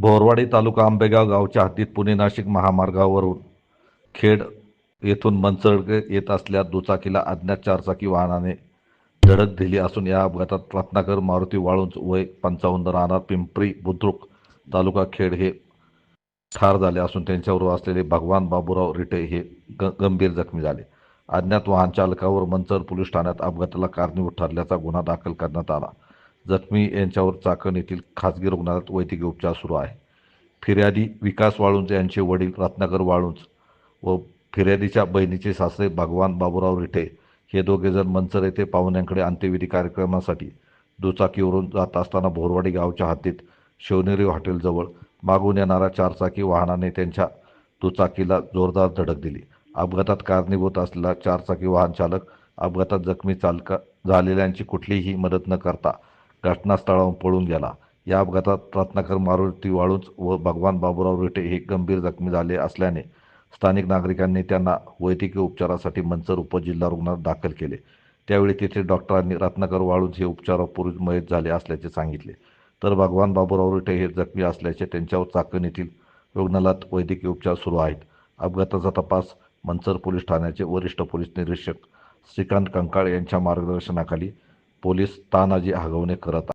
बोरवाडी तालुका आंबेगाव गावच्या हद्दीत पुणे नाशिक महामार्गावरून खेड येथून मनसरकडे येत असल्या दुचाकीला अज्ञात चारचाकी वाहनाने धडक दिली असून या अपघातात रत्नाकर मारुती वाळुंज वय पंचावन्न राहणार पिंपरी बुद्रुक तालुका खेड हे ठार झाले असून त्यांच्यावर असलेले भगवान बाबूराव रिटे हे ग गंभीर जखमी झाले. अज्ञात वाहन चालकावर मंचर पोलीस ठाण्यात अपघाताला कारणीभूत ठरल्याचा गुन्हा दाखल करण्यात आला. जखमी यांच्यावर चाकण येथील खाजगी रुग्णालयात वैद्यकीय उपचार सुरू आहे. फिर्यादी विकास वाळुंज यांचे वडील रत्नाकर वाळुंज व फिर्यादीच्या बहिणीचे सासरे भगवान बाबूराव रिठे हे दोघेजण मंचर येथे पाहुण्यांकडे अंत्यविधी कार्यक्रमासाठी दुचाकीवरून जात असताना भोरवाडी गावच्या हद्दीत शिवनेरी हॉटेलजवळ मागून येणाऱ्या चारचाकी वाहनाने त्यांच्या दुचाकीला जोरदार धडक दिली. अपघातात कारणीभूत असलेला चारचाकी वाहन चालक अपघातात जखमी चालका झालेल्यांची कुठलीही मदत न करता घटनास्थळावरून पळून गेला. या अपघातात रत्नाकर मारुती वाळूंज व भगवान बाबूराव रिटे हे गंभीर जखमी झाले असल्याने स्थानिक नागरिकांनी त्यांना वैद्यकीय उपचारासाठी मंचर उपजिल्हा रुग्णालयात दाखल केले. त्यावेळी तेथील डॉक्टरांनी रत्नाकर वाळूंज हे उपचारापूर्वी मयत झाले असल्याचे सांगितले. तर भगवान बाबूराव रिटे हे जखमी असल्याचे त्यांच्यावर चाकण येथील रुग्णालयात वैद्यकीय उपचार सुरू आहेत. अपघाताचा तपास मंचर पोलीस ठाण्याचे वरिष्ठ पोलीस निरीक्षक श्रीकांत कंकाळ यांच्या मार्गदर्शनाखाली पोलीस तानाजी हगवणे करत